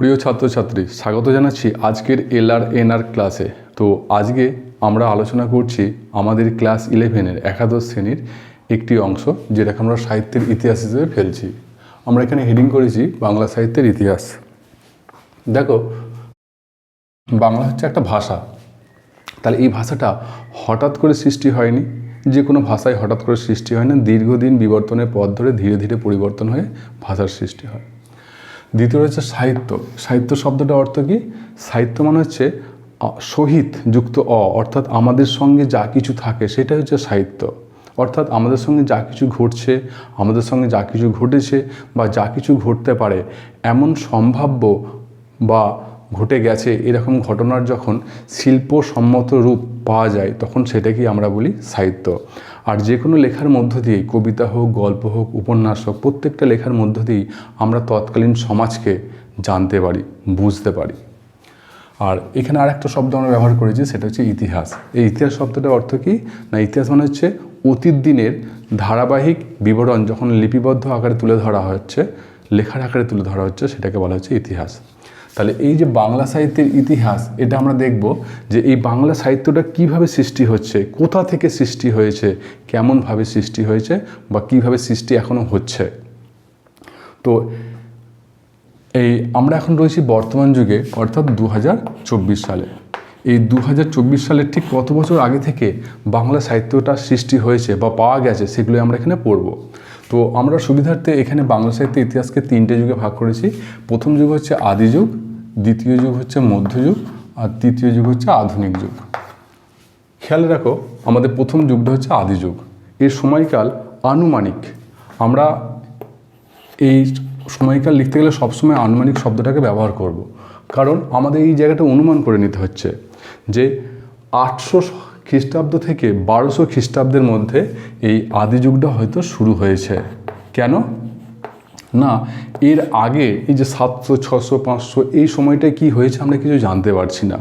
প্রিয় ছাত্রছাত্রী, স্বাগত জানাচ্ছি আজকের এল আর এন আর ক্লাসে। তো আজকে আমরা আলোচনা করছি আমাদের ক্লাস ইলেভেনের একাদশ শ্রেণির একটি অংশ, যেটাকে আমরা সাহিত্যের ইতিহাস হিসেবে ফেলছি। আমরা এখানে হেডিং করেছি বাংলা সাহিত্যের ইতিহাস। দেখো, বাংলা হচ্ছে একটা ভাষা। তাহলে এই ভাষাটা হঠাৎ করে সৃষ্টি হয়নি? যে কোনো ভাষায় হঠাৎ করে সৃষ্টি হয় না, দীর্ঘদিন বিবর্তনের পথ ধরে ধীরে ধীরে পরিবর্তন হয়ে ভাষার সৃষ্টি হয়। দ্বিতীয় হচ্ছে সাহিত্য। সাহিত্য শব্দটা অর্থ কি? সাহিত্য মানে হচ্ছে সহিত যুক্ত অ, অর্থাৎ আমাদের সঙ্গে যা কিছু থাকে সেটাই হচ্ছে সাহিত্য। অর্থাৎ আমাদের সঙ্গে যা কিছু ঘটছে, আমাদের সঙ্গে যা কিছু ঘটেছে বা যা কিছু ঘটতে পারে, এমন সম্ভাব্য বা ঘটে গেছে এরকম ঘটনার যখন শিল্পসম্মত রূপ পাওয়া যায়, তখন সেটাকেই আমরা বলি সাহিত্য। আর যে কোনো লেখার মধ্য দিয়েই, কবিতা হোক, গল্প হোক, উপন্যাস হোক, প্রত্যেকটা লেখার মধ্য দিয়েই আমরা তৎকালীন সমাজকে জানতে পারি, বুঝতে পারি। আর এখানে আর একটা শব্দ আমরা ব্যবহার করেছি, সেটা হচ্ছে ইতিহাস। এই ইতিহাস শব্দটার অর্থ কি? না, ইতিহাস মানে হচ্ছে অতীত দিনের ধারাবাহিক বিবরণ, যখন লিপিবদ্ধ আকারে তুলে ধরা হচ্ছে, লেখার আকারে তুলে ধরা হচ্ছে, সেটাকে বলা হচ্ছে ইতিহাস। তাহলে এই যে বাংলা সাহিত্যের ইতিহাস, এটা আমরা দেখব যে এই বাংলা সাহিত্যটা কীভাবে সৃষ্টি হচ্ছে, কোথা থেকে সৃষ্টি হয়েছে, কেমনভাবে সৃষ্টি হয়েছে বা কীভাবে সৃষ্টি এখনও হচ্ছে। তো এই আমরা এখন রয়েছি বর্তমান যুগে, অর্থাৎ দু হাজার চব্বিশ সালে। এই দু সালের ঠিক কত বছর আগে থেকে বাংলা সাহিত্যটা সৃষ্টি হয়েছে বা পাওয়া গেছে সেগুলো আমরা এখানে পড়ব। তো আমরা সুবিধার্থে এখানে বাংলা সাহিত্যের ইতিহাসকে তিনটে যুগে ভাগ করেছি। প্রথম যুগ হচ্ছে আদি যুগ দ্বিতীয় যুগ হচ্ছে মধ্যযুগ আর তৃতীয় যুগ হচ্ছে আধুনিক যুগ। খেয়াল রাখো, আমাদের প্রথম যুগটা হচ্ছে আদি যুগ। এর সময়কাল আনুমানিক। আমরা এই সময়কাল লিখতে গেলে সবসময় আনুমানিক শব্দটাকে ব্যবহার করব। কারণ আমাদের এই জায়গাটা অনুমান করে নিতে হচ্ছে যে আটশো খ্রিস্টাব্দ থেকে বারোশো খ্রিস্টাব্দের মধ্যে এই আদি যুগটা হয়তো শুরু হয়েছে। কেন? না, এর আগে এই যে সাতশো, ছশো, পাঁচশো, এই সময়টায় কি হয়েছে আমরা কিছু জানতে পারছি না।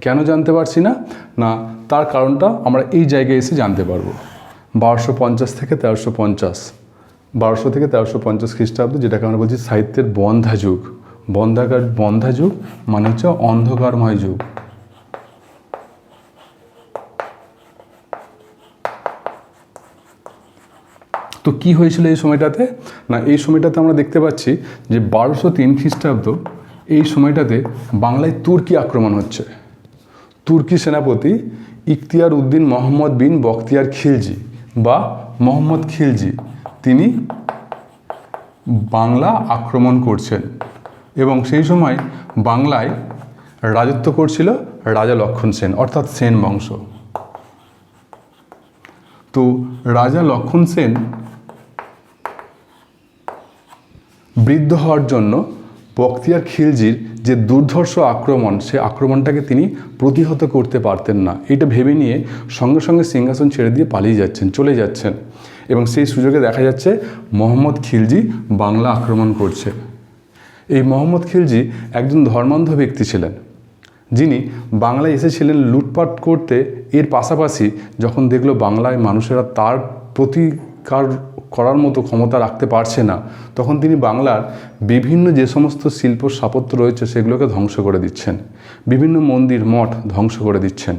কেন জানতে পারছি না? না, তার কারণটা আমরা এই জায়গায় এসে জানতে পারব। বারোশো পঞ্চাশ থেকে তেরোশো পঞ্চাশ। বারোশো থেকে তেরোশো পঞ্চাশ খ্রিস্টাব্দ যেটাকে আমরা বলছি সাহিত্যের বন্ধা যুগ বন্ধাকার বন্ধা যুগ মানে হচ্ছে অন্ধকারময় যুগ। তো কি হয়েছিল এই সময়টাতে? না, এই সময়টাতে আমরা দেখতে পাচ্ছি যে বারোশো তিন খ্রিস্টাব্দ, এই সময়টাতে বাংলায় তুর্কি আক্রমণ হচ্ছে। তুর্কি সেনাপতি ইখতিয়ার উদ্দিন মোহাম্মদ বিন বখতিয়ার খিলজি বা মোহাম্মদ খিলজি, তিনি বাংলা আক্রমণ করছেন এবং সেই সময় বাংলায় রাজত্ব করছিল রাজা লক্ষণ সেন, অর্থাৎ সেন বংশ। তো রাজা লক্ষণ সেন বৃদ্ধ হওয়ার জন্য বখতিয়ার খিলজির যে দুর্ধর্ষ আক্রমণ, সে আক্রমণটাকে তিনি প্রতিহত করতে পারতেন না। এটা ভেবে নিয়ে সঙ্গে সঙ্গে সিংহাসন ছেড়ে দিয়ে পালিয়ে যাচ্ছেন, চলে যাচ্ছেন। এবং সেই সুযোগে দেখা যাচ্ছে মোহাম্মদ খিলজি বাংলা আক্রমণ করছে। এই মোহাম্মদ খিলজি একজন ধর্মান্ধ ব্যক্তি ছিলেন। যিনি বাংলায় এসেছিলেন লুটপাট করতে। এর পাশাপাশি যখন দেখল বাংলায় মানুষেরা তার প্রতিকার করার মতো ক্ষমতা রাখতে পারছে না, তখন তিনি বাংলার বিভিন্ন যে সমস্ত শিল্প স্থাপত্য রয়েছে সেগুলোকে ধ্বংস করে দিচ্ছেন। বিভিন্ন মন্দির, মঠ ধ্বংস করে দিচ্ছেন।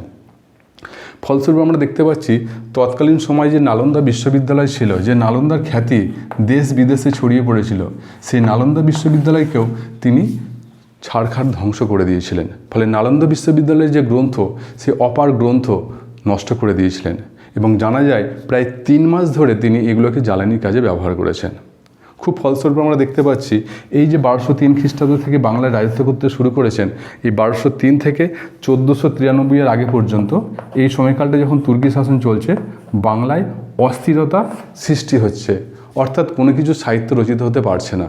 ফলস্বরূপ আমরা দেখতে পাচ্ছি, তৎকালীন সময় যে নালন্দা বিশ্ববিদ্যালয় ছিল, যে নালন্দার খ্যাতি দেশ বিদেশে ছড়িয়ে পড়েছিল, সেই নালন্দা বিশ্ববিদ্যালয়কেও তিনি ছাড়খাড় ধ্বংস করে দিয়েছিলেন। ফলে নালন্দা বিশ্ববিদ্যালয়ের যে গ্রন্থ সে অপার গ্রন্থ নষ্ট করে দিয়েছিলেন। এবং জানা যায় প্রায় তিন মাস ধরে তিনি এগুলোকে জ্বালানির কাজে ব্যবহার করেছেন। খুব ফলস্বরূপ আমরা দেখতে পাচ্ছি, এই যে বারোশো তিন খ্রিস্টাব্দ থেকে বাংলায় রাজত্ব করতে শুরু করেছেন, এই বারোশো তিন থেকে চোদ্দোশো তিরানব্বই এর আগে পর্যন্ত এই সময়কালটা যখন তুর্কি শাসন চলছে, বাংলায় অস্থিরতা সৃষ্টি হচ্ছে। অর্থাৎ কোনো কিছু সাহিত্য রচিত হতে পারছে না।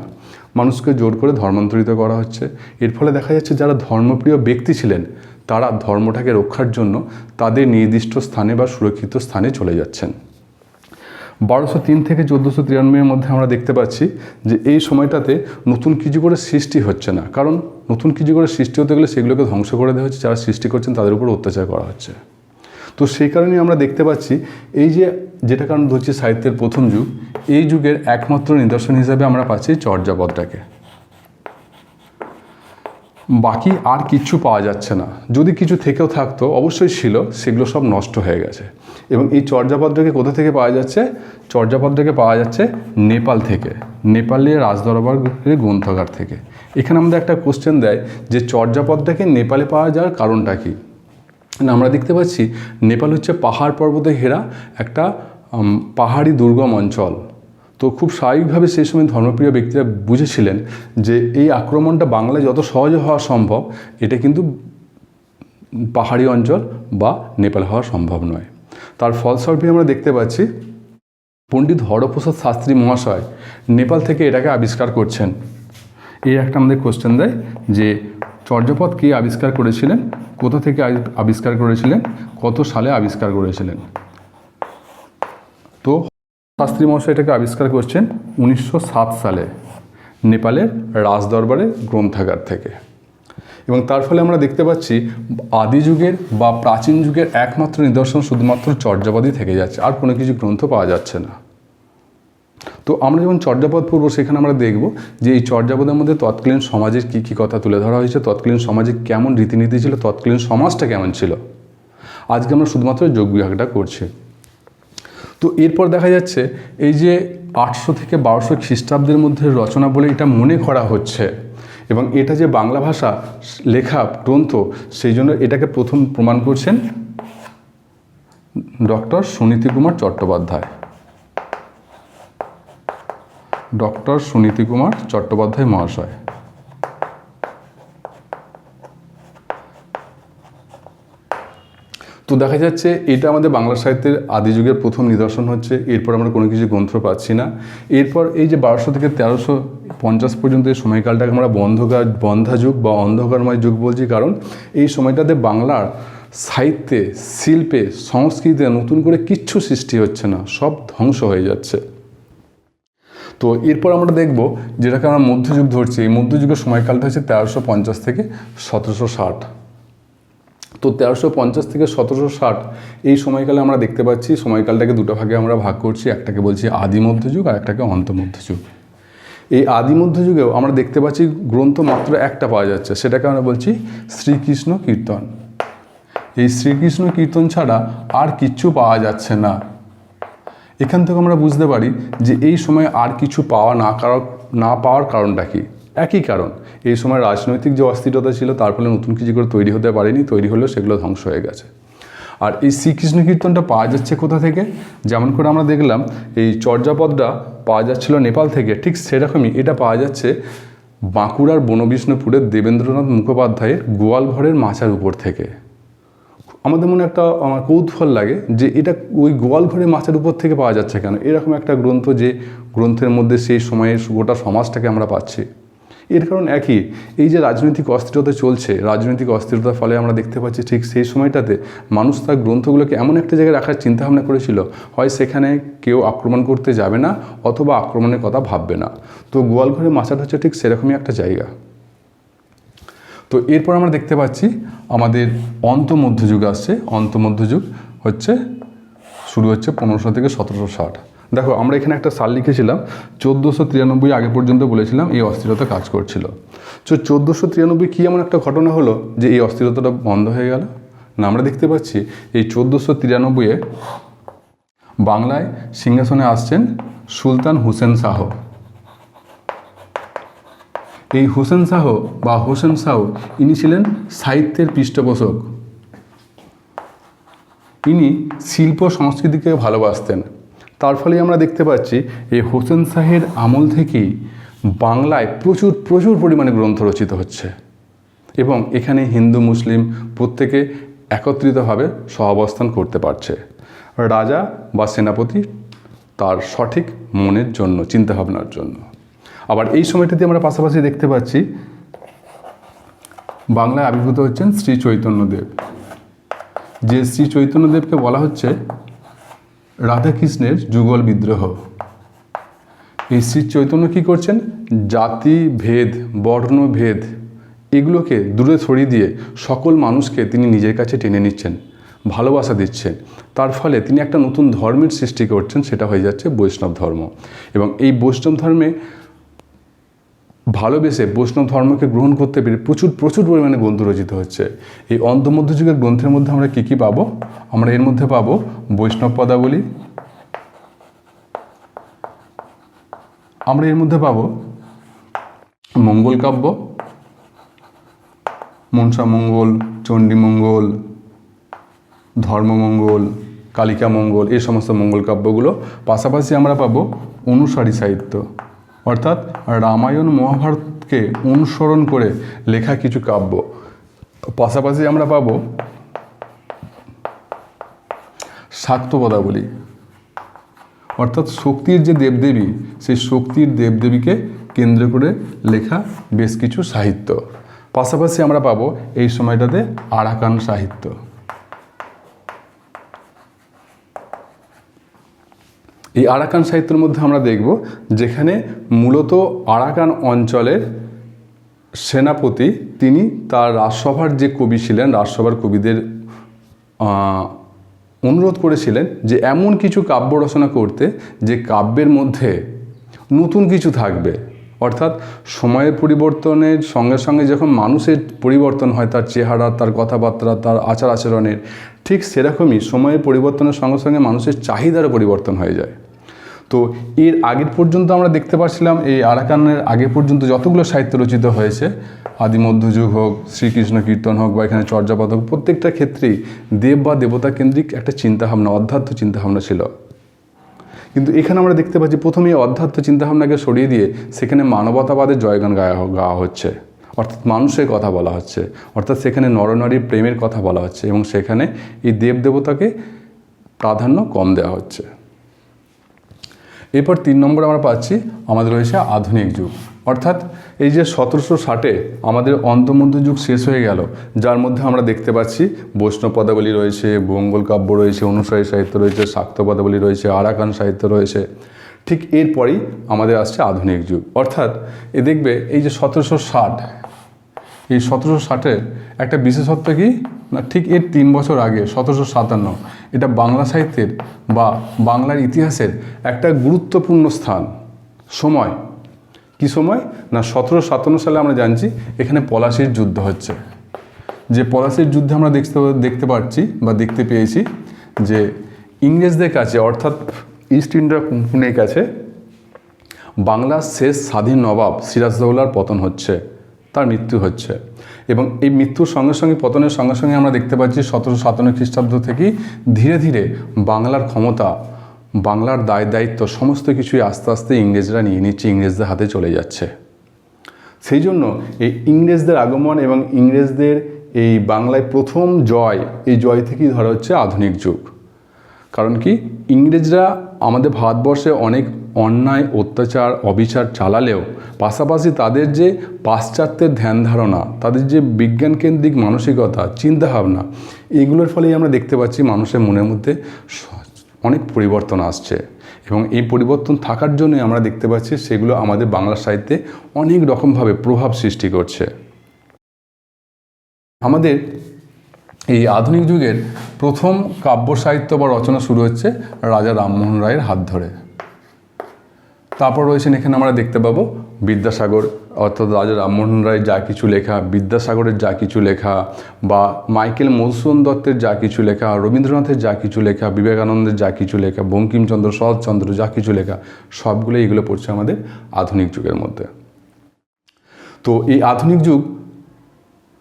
মানুষকে জোর করে ধর্মান্তরিত করা হচ্ছে। এর ফলে দেখা যাচ্ছে যারা ধর্মপ্রিয় ব্যক্তি ছিলেন, তারা ধর্মটাকে রক্ষার জন্য তাদের নির্দিষ্ট স্থানে বা সুরক্ষিত স্থানে চলে যাচ্ছেন। বারোশো তিন থেকে চোদ্দোশো তিরানব্বইয়ের মধ্যে আমরা দেখতে পাচ্ছি যে এই সময়টাতে নতুন কিছু করে সৃষ্টি হচ্ছে না। কারণ নতুন কিছু করে সৃষ্টি হতে গেলে সেগুলোকে ধ্বংস করে দেওয়া হচ্ছে, যারা সৃষ্টি করছেন তাদের উপর অত্যাচার করা হচ্ছে। তো সেই কারণেই আমরা দেখতে পাচ্ছি এই যে যেটা কারণ ধরছি সাহিত্যের প্রথম যুগ, এই যুগের একমাত্র নিদর্শন হিসাবে আমরা পাচ্ছি চর্যাপদটাকে। বাকি আর কিচ্ছু পাওয়া যাচ্ছে না। যদি কিছু থেকেও থাকতো, অবশ্যই ছিল, সেগুলো সব নষ্ট হয়ে গেছে। এবং এই চর্যাপদটাকে কোথা থেকে পাওয়া যাচ্ছে? চর্যাপদটাকে পাওয়া যাচ্ছে নেপাল থেকে। নেপালের রাজদরবারের গ্রন্থাগার থেকে। এখানে আমাদের একটা কোশ্চেন দেয় যে চর্যাপদটাকে নেপালে পাওয়া যাওয়ার কারণটা কী? আমরা দেখতে পাচ্ছি নেপাল হচ্ছে পাহাড় পর্বতে ঘেরা একটা পাহাড়ি দুর্গম অঞ্চল। তো খুব স্বাভাবিকভাবে সেই সময় ধর্মপ্রিয় ব্যক্তিরা বুঝেছিলেন যে এই আক্রমণটা বাংলায় যত সহজে হওয়া সম্ভব, এটা কিন্তু পাহাড়ি অঞ্চল বা নেপাল হওয়া সম্ভব নয়। তার ফলস্বরূপে আমরা দেখতে পাচ্ছি পণ্ডিত হরপ্রসাদ শাস্ত্রী মহাশয় নেপাল থেকে এটাকে আবিষ্কার করছেন। এই একটা আমাদের কোশ্চেন দেয় যে চর্যাপদ কে আবিষ্কার করেছিলেন? কোথা থেকে আবি- আবিষ্কার করেছিলেন? কত সালে আবিষ্কার করেছিলেন? তো শাস্ত্রী মহাশয় এটাকে আবিষ্কার করছেন উনিশশো সাত সালে, নেপালের রাজদরবারের গ্রন্থাগার থেকে। এবং তার ফলে আমরা দেখতে পাচ্ছি আদি যুগের বা প্রাচীন যুগের একমাত্র নিদর্শন শুধুমাত্র চর্যাপদই থেকে যাচ্ছে, আর কোনো কিছু গ্রন্থ পাওয়া যাচ্ছে না। তো আমরা যখন চর্যাপদ পড়ব, সেখানে আমরা দেখব যে এই চর্যাপদের মধ্যে তৎকালীন সমাজের কী কী কথা তুলে ধরা হয়েছে, তৎকালীন সমাজে কেমন রীতিনীতি ছিল, তৎকালীন সমাজটা কেমন ছিল। আজকে আমরা শুধুমাত্র যোগ বিভাগটা করছি। তো এরপর দেখা যাচ্ছে এই যে আটশো থেকে বারোশো খ্রিস্টাব্দের মধ্যে রচনা বলে এটা মনে করা হচ্ছে এবং এটা যে বাংলা ভাষা লেখা গ্রন্থ, সেই জন্য এটাকে প্রথম প্রমাণ করছেন ডক্টর সুনীতি কুমার চট্টোপাধ্যায়। ডক্টর সুনীতি কুমার চট্টোপাধ্যায় মহাশয়। তো দেখা যাচ্ছে এটা আমাদের বাংলা সাহিত্যের আদি যুগের প্রথম নিদর্শন হচ্ছে, এরপর আমরা কোনো কিছু গ্রন্থ পাচ্ছি না। এরপর এই যে বারোশো থেকে তেরোশো পঞ্চাশ পর্যন্ত এই সময়কালটাকে আমরা বন্ধকার বন্ধা যুগ বা অন্ধকারময় যুগ বলছি, কারণ এই সময়টাতে বাংলার সাহিত্যে, শিল্পে, সংস্কৃতিতে নতুন করে কিচ্ছু সৃষ্টি হচ্ছে না, সব ধ্বংস হয়ে যাচ্ছে। তো এরপর আমরা দেখব যেটাকে আমরা মধ্যযুগ ধরছি। এই মধ্যযুগের সময়কালটা হচ্ছে তেরোশো পঞ্চাশ থেকে সতেরোশো ষাট। তো তেরোশো পঞ্চাশ থেকে সতেরোশো ষাট এই সময়কালে আমরা দেখতে পাচ্ছি, সময়কালটাকে দুটো ভাগে আমরা ভাগ করছি। একটাকে বলছি আদি মধ্যযুগ আর একটাকে অন্ত মধ্যযুগ। এই আদি মধ্যযুগেও আমরা দেখতে পাচ্ছি গ্রন্থ মাত্র একটা পাওয়া যাচ্ছে। সেটাকে আমরা বলছি শ্রীকৃষ্ণ কীর্তন। এই শ্রীকৃষ্ণ কীর্তন ছাড়া আর কিচ্ছু পাওয়া যাচ্ছে না। এখান থেকে আমরা বুঝতে পারি যে এই সময় আর কিছু পাওয়া না কারণ, না পাওয়ার কারণটা কি? একই কারণ। এই সময় রাজনৈতিক যে অস্থিরতা ছিল, তার ফলে নতুন কিছু করে তৈরি হতে পারেনি, তৈরি হলেও সেগুলো ধ্বংস হয়ে গেছে। আর এই শ্রীকৃষ্ণ কীর্তনটা পাওয়া যাচ্ছে কোথা থেকে? যেমন করে আমরা দেখলাম, এই চর্যাপদটা পাওয়া যাচ্ছিল নেপাল থেকে। ঠিক সেরকমই এটা পাওয়া যাচ্ছে বাঁকুড়ার বনবিষ্ণুপুরের দেবেন্দ্রনাথ মুখোপাধ্যায়ের গোয়ালঘরের মাচার উপর থেকে। আমাদের মনে একটা, আমার কৌতূহল লাগে যে এটা ওই গোয়াল ঘরে মাছের উপর থেকে পাওয়া যাচ্ছে কেন? এরকম একটা গ্রন্থ যে গ্রন্থের মধ্যে সেই সময়ের গোটা সমাজটাকে আমরা পাচ্ছি। এর কারণ একই, এই যে রাজনৈতিক অস্থিরতা চলছে, রাজনৈতিক অস্থিরতার ফলে আমরা দেখতে পাচ্ছি ঠিক সেই সময়টাতে মানুষ তার গ্রন্থগুলোকে এমন একটা জায়গায় রাখার চিন্তাভাবনা করেছিল, হয় সেখানে কেউ আক্রমণ করতে যাবে না অথবা আক্রমণের কথা ভাববে না। তো গোয়ালঘরে মাচাটা হচ্ছে ঠিক সেরকমই একটা জায়গা। তো এরপর আমরা দেখতে পাচ্ছি আমাদের অন্ত মধ্যযুগ আসছে। অন্ত মধ্যযুগ হচ্ছে, শুরু হচ্ছে পনেরোশো থেকে সতেরোশো ষাট। দেখো, আমরা এখানে একটা সাল লিখেছিলাম, চোদ্দোশো তিরানব্বই আগে পর্যন্ত বলেছিলাম এই অস্থিরতা কাজ করছিল। তো চোদ্দোশো তিরানব্বই কী এমন একটা ঘটনা হলো যে এই অস্থিরতাটা বন্ধ হয়ে গেল? না, আমরা দেখতে পাচ্ছি এই চোদ্দোশো তিরানব্বইয়ে বাংলায় সিংহাসনে আসছেন সুলতান হুসেন শাহ। এই হোসেন শাহ বা হোসেন শাহ, ইনি ছিলেন সাহিত্যের পৃষ্ঠপোষক। ইনি শিল্প সংস্কৃতিকে ভালোবাসতেন। তার ফলে আমরা দেখতে পাচ্ছি, এই হোসেন শাহের আমল থেকেই বাংলায় প্রচুর প্রচুর পরিমাণে গ্রন্থ রচিত হচ্ছে। এবং এখানে হিন্দু, মুসলিম প্রত্যেকে একত্রিতভাবে সহাবস্থান করতে পারছে। রাজা বা সেনাপতি তার সঠিক মনের জন্য, চিন্তাভাবনার জন্য। আবার এই সময়টাতে আমরা পাশাপাশি দেখতে পাচ্ছি বাংলায় আবির্ভূত হচ্ছেন শ্রী চৈতন্যদেব। যে শ্রী চৈতন্যদেবকে বলা হচ্ছে রাধাকৃষ্ণের যুগল বিদ্রোহ। এই শ্রী চৈতন্য কী করছেন? জাতি, ভেদ, বর্ণ, ভেদ, এগুলোকে দূরে সরিয়ে দিয়ে সকল মানুষকে তিনি নিজের কাছে টেনে নিচ্ছেন, ভালোবাসা দিচ্ছেন। তার ফলে তিনি একটা নতুন ধর্মের সৃষ্টি করছেন, সেটা হয়ে যাচ্ছে বৈষ্ণব ধর্ম। এবং এই বৈষ্ণব ধর্মে ভালোবেসে বৈষ্ণব ধর্মকে গ্রহণ করতে পেরে প্রচুর প্রচুর পরিমাণে গ্রন্থ রচিত হচ্ছে। এই অন্তমধ্যযুগের গ্রন্থের মধ্যে আমরা কী কী পাবো? আমরা এর মধ্যে পাবো বৈষ্ণব পদাবলী। আমরা এর মধ্যে পাবো মঙ্গল কাব্য, মনসা মঙ্গল চণ্ডীমঙ্গল ধর্মমঙ্গল কালিকা মঙ্গল, এই সমস্ত মঙ্গল কাব্যগুলো। পাশাপাশি আমরা পাবো অনুসারী সাহিত্য। অর্থাৎ রামায়ণ মহাভারতকে অনুসরণ করে লেখা কিছু কাব্য। পাশাপাশি আমরা পাবো শাক্ত পদাবলী অর্থাৎ শক্তির যে দেবদেবী, সেই শক্তির দেবদেবীকে কেন্দ্র করে লেখা বেশ কিছু সাহিত্য। পাশাপাশি আমরা পাবো এই সময়টাতে আরাকান সাহিত্য। এই আরাকান সাহিত্যের মধ্যে আমরা দেখব যেখানে মূলত আরাকান অঞ্চলের সেনাপতি তিনি তার রাজসভার যে কবি ছিলেন, রাজসভার কবিদের অনুরোধ করেছিলেন যে এমন কিছু কাব্য রচনা করতে যে কাব্যের মধ্যে নতুন কিছু থাকবে। অর্থাৎ সময়ের পরিবর্তনের সঙ্গে সঙ্গে যখন মানুষের পরিবর্তন হয়, তার চেহারা, তার কথাবার্তা, তার আচার আচরণের ঠিক সেরকমই সময়ের পরিবর্তনের সঙ্গে সঙ্গে মানুষের চাহিদারও পরিবর্তন হয়ে যায়। তো এর আগের পর্যন্ত আমরা দেখতে পাচ্ছিলাম এই আরাকানের আগে পর্যন্ত যতগুলো সাহিত্য রচিত হয়েছে, আদি মধ্যযুগ হোক, শ্রীকৃষ্ণ কীর্তন হোক বা এখানে চর্যাপদ হোক, প্রত্যেকটা ক্ষেত্রেই দেব বা দেবতা কেন্দ্রিক একটা চিন্তাভাবনা, অধ্যাত্ম চিন্তাভাবনা ছিল। কিন্তু এখানে আমরা দেখতে পাচ্ছি প্রথমে এই অধ্যাত্ম চিন্তাভাবনাকে সরিয়ে দিয়ে সেখানে মানবতাবাদের জয়গান গায়া গাওয়া হচ্ছে। অর্থাৎ মানুষের কথা বলা হচ্ছে। অর্থাৎ সেখানে নরনারীর প্রেমের কথা বলা হচ্ছে এবং সেখানে এই দেব দেবতাকে প্রাধান্য কম দেওয়া হচ্ছে। এরপর তিন নম্বর আমরা পাচ্ছি আমাদের রয়েছে আধুনিক যুগ। অর্থাৎ এই যে সতেরোশো ষাটে আমাদের অন্তর্মধ্য যুগ শেষ হয়ে গেল, যার মধ্যে আমরা দেখতে পাচ্ছি বৈষ্ণব পদাবলী রয়েছে বঙ্গল কাব্য রয়েছে, অনুসারী সাহিত্য রয়েছে, শাক্ত পদাবলী রয়েছে, আরাকান সাহিত্য রয়েছে। ঠিক এরপরেই আমাদের আসছে আধুনিক যুগ। অর্থাৎ এ দেখবে এই যে সতেরোশো ষাট এই সতেরোশো ষাটের একটা বিশেষত্ব কি? না, ঠিক এর তিন বছর আগে, সতেরোশো সাতান্ন। এটা বাংলা সাহিত্যের বা বাংলার ইতিহাসের একটা গুরুত্বপূর্ণ স্থান। সময়। কি সময়? না সতেরো সাতান্ন সালে আমরা জানছি এখানে পলাশির যুদ্ধ হচ্ছে। যে পলাশির যুদ্ধে আমরা দেখতে দেখতে পাচ্ছি বা দেখতে পেয়েছি যে ইংরেজদের কাছে, অর্থাৎ ইস্ট ইন্ডিয়া কোম্পানির কাছে বাংলার শেষ স্বাধীন নবাব সিরাজদৌলার পতন হচ্ছে। তার মৃত্যু হচ্ছে। এবং এই মৃত্যুর সঙ্গে সঙ্গে, পতনের সঙ্গে সঙ্গে আমরা দেখতে পাচ্ছি সতেরোশো সাতান্ন খ্রিস্টাব্দ থেকেই ধীরে ধীরে বাংলার ক্ষমতা, বাংলার দায় দায়িত্ব, সমস্ত কিছুই আস্তে আস্তে ইংরেজরা নিয়ে নিচ্ছে, ইংরেজদের হাতে চলে যাচ্ছে। সেই জন্য এই ইংরেজদের আগমন এবং ইংরেজদের এই বাংলায় প্রথম জয়, এই জয় থেকেই ধরা হচ্ছে আধুনিক যুগ। কারণ কি? ইংরেজরা আমাদের ভারতবর্ষে অনেক অন্যায়, অত্যাচার, অবিচার চালালেও পাশাপাশি তাদের যে পাশ্চাত্যের ধ্যান ধারণা, তাদের যে বিজ্ঞানকেন্দ্রিক মানসিকতা, চিন্তাভাবনা, এগুলোর ফলেই আমরা দেখতে পাচ্ছি মানুষের মনের মধ্যে অনেক পরিবর্তন আসছে। এবং এই পরিবর্তন থাকার জন্যই আমরা দেখতে পাচ্ছি সেগুলো আমাদের বাংলা সাহিত্যে অনেক রকমভাবে প্রভাব সৃষ্টি করছে। আমাদের এই আধুনিক যুগের প্রথম কাব্য সাহিত্য বা রচনা শুরু হচ্ছে রাজা রামমোহন রায়ের হাত ধরে। তারপর রয়েছেন এখানে আমরা দেখতে পাবো বিদ্যাসাগর, অর্থাৎ রাজা রামমোহন রায়ের যা কিছু লেখা, বিদ্যাসাগরের যা কিছু লেখা, বা মাইকেল মধুসূদন দত্তের যা কিছু লেখা, রবীন্দ্রনাথের যা কিছু লেখা, বিবেকানন্দের যা কিছু লেখা, বঙ্কিমচন্দ্র, শরৎচন্দ্র যা কিছু লেখা সবগুলো এগুলো পড়ছে আমাদের আধুনিক যুগের মধ্যে। তো এই আধুনিক যুগ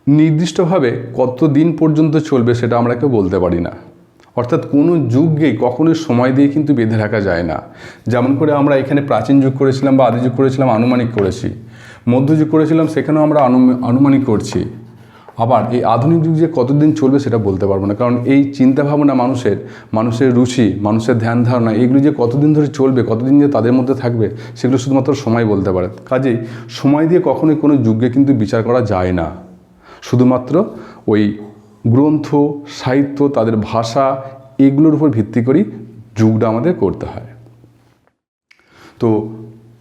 নির্দিষ্টভাবে কত দিন পর্যন্ত চলবে সেটা আমরা কেউ বলতে পারি না। অর্থাৎ কোনো যুগকেই কখনোই সময় দিয়ে কিন্তু বেঁধে রাখা যায় না। যেমন করে আমরা এখানে প্রাচীন যুগ করেছিলাম বা আদি যুগ করেছিলাম, আনুমানিক করেছি। মধ্যযুগ করেছিলাম, সেখানেও আমরা আনুমানিক করছি। আবার এই আধুনিক যুগ যে কতদিন চলবে সেটা বলতে পারব না। কারণ এই চিন্তাভাবনা মানুষের মানুষের রুচি, মানুষের ধ্যান ধারণা, এগুলো যে কতদিন ধরে চলবে, কতদিন যে তাদের মধ্যে থাকবে, সেগুলো শুধুমাত্র সময় বলতে পারে। কাজেই সময় দিয়ে কখনোই কোনো যুগকে কিন্তু বিচার করা যায় না। শুধুমাত্র ওই গ্রন্থ, সাহিত্য, তাদের ভাষা, এগুলোর উপর ভিত্তি করেই যুগটা আমাদের করতে হয়। তো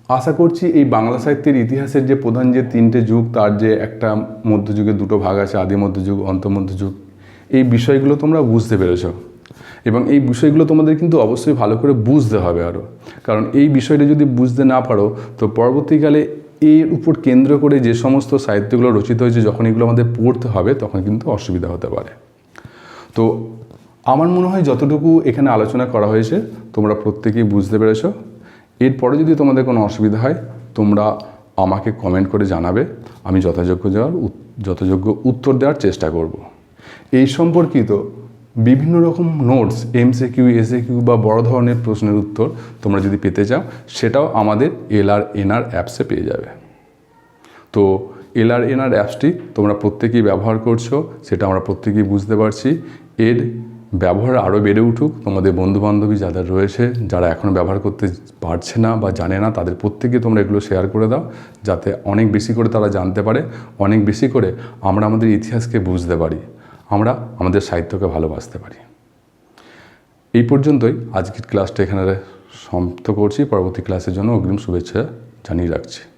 আশা করছি এই বাংলা সাহিত্যের ইতিহাসের যে প্রধান যে তিনটে যুগ, তার যে একটা মধ্যযুগে দুটো ভাগ আছে, আদি মধ্যযুগ অন্তমধ্যযুগ এই বিষয়গুলো তোমরা বুঝতে পেরেছ। এবং এই বিষয়গুলো তোমাদের কিন্তু অবশ্যই ভালো করে বুঝতে হবে আরও কারণ এই বিষয়টা যদি বুঝতে না পারো, তো পরবর্তীকালে এর উপর কেন্দ্র করে যে সমস্ত সাহিত্যগুলো রচিত হয়েছে, যখন এগুলো আমাদের পড়তে হবে, তখন কিন্তু অসুবিধা হতে পারে। তো আমার মনে হয় যতটুকু এখানে আলোচনা করা হয়েছে, তোমরা প্রত্যেকেই বুঝতে পেরেছ। এরপরে যদি তোমাদের কোনো অসুবিধা হয়, তোমরা আমাকে কমেন্ট করে জানাবে। আমি যথাযোগ্য যাওয়ার যথাযোগ্য উত্তর দেওয়ার চেষ্টা করব। এই সম্পর্কিত বিভিন্ন রকম notes M C Q S A Q বা বড় ধরনের প্রশ্নের উত্তর তোমরা যদি পেতে চাও, সেটাও আমাদের এল আর এনআর অ্যাপসে পেয়ে যাবে। তো এলআর এনআর অ্যাপসটি তোমরা প্রত্যেকেই ব্যবহার করছ, সেটা আমরা প্রত্যেকেই বুঝতে পারছি। এর ব্যবহার আরও বেড়ে উঠুক। তোমাদের বন্ধুবান্ধবী যাদের রয়েছে, যারা এখনও ব্যবহার করতে পারছে না বা জানে না, তাদের প্রত্যেকে তোমরা এগুলো শেয়ার করে দাও, যাতে অনেক বেশি করে তারা জানতে পারে, অনেক বেশি করে আমরা আমাদের ইতিহাসকে বুঝতে পারি। আমরা আমাদের সাহিত্যকে ভালোবাসতে পারি। এই পর্যন্তই আজকের ক্লাসটা এখানে সমাপ্ত করছি। পরবর্তী ক্লাসের জন্য অগ্রিম শুভেচ্ছা জানিয়ে রাখছি।